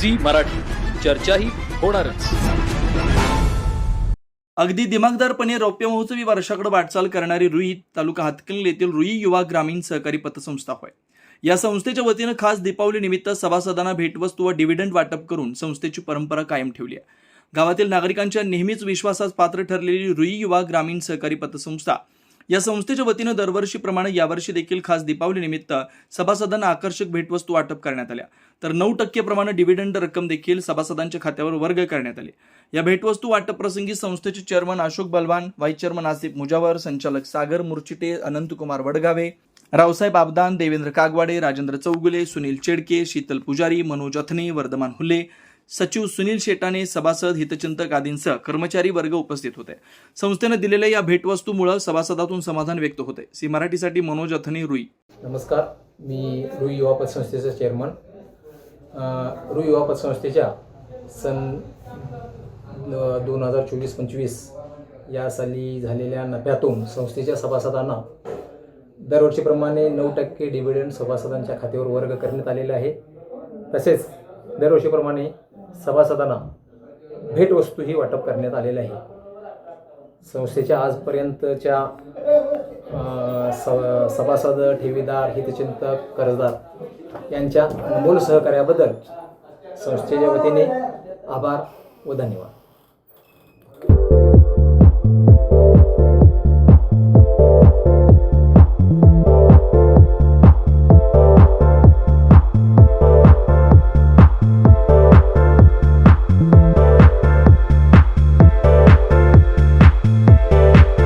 Zee Marathi. चर्चाही होणारच. अगदी दिमागदारपणे रौप्य महोत्सवी वर्षाकडे वाटचाल करणारी रुई तालुका हातकणंगले येथील रुई युवा ग्रामीण सहकारी पतसंस्था होय. या संस्थेच्या वतीनं खास दीपावली निमित्त सभासदांना भेटवस्तू व डिव्हिडंड वाटप करून संस्थेची परंपरा कायम ठेवली आहे. गावातील नागरिकांच्या नेहमीच विश्वासास पात्र ठरलेली रुई युवा ग्रामीण सहकारी पतसंस्था या संस्थेच्या वतीनं दरवर्षीप्रमाणे यावर्षी देखील खास दीपावलीनिमित्त सभासदांना आकर्षक भेटवस्तू वाटप करण्यात आल्या. तर नऊ टक्केप्रमाणे डिव्हिडंड रक्कम देखील सभासदांच्या खात्यावर वर्ग करण्यात आली. या भेटवस्तू वाटप प्रसंगी संस्थेचे चेअरमन अशोक बलवान व्हाईस चेअरमन आसिफ मुजावर संचालक सागर मुर्चिटे अनंतकुमार वडगावे रावसाहेब आबदान देवेंद्र कागवाडे राजेंद्र चौगुले सुनील चेडके शीतल पुजारी मनोज अथने वर्धमान हुले सचिव सुनील शेटाने सभासद हितचिंतक आदींसह कर्मचारी वर्ग उपस्थित होते. संस्थेनं दिलेल्या या भेटवस्तूमुळे सभासदातून समाधान व्यक्त होते. सी मराठीसाठी मनोज अथनी रुई. नमस्कार मी रुई युवा पतसंस्थेचा चेअरमन रुई युवा पतसंस्थेच्या सन दोन हजार चोवीस पंचवीस या साली झालेल्या नफ्यातून संस्थेच्या सभासदांना दरवर्षीप्रमाणे नऊ टक्के डिव्हिडंड सभासदांच्या खात्यावर वर्ग करण्यात आलेला आहे. तसेच दरवर्षीप्रमाणे सभासदांना भेटवस्तूही वाटप करण्यात आलेलं आहे. संस्थेच्या आजपर्यंतच्या स सभासद ठेवीदार हितचिंतक कर्जदार यांच्या अनमोल सहकार्याबद्दल संस्थेच्या वतीने आभार व धन्यवाद.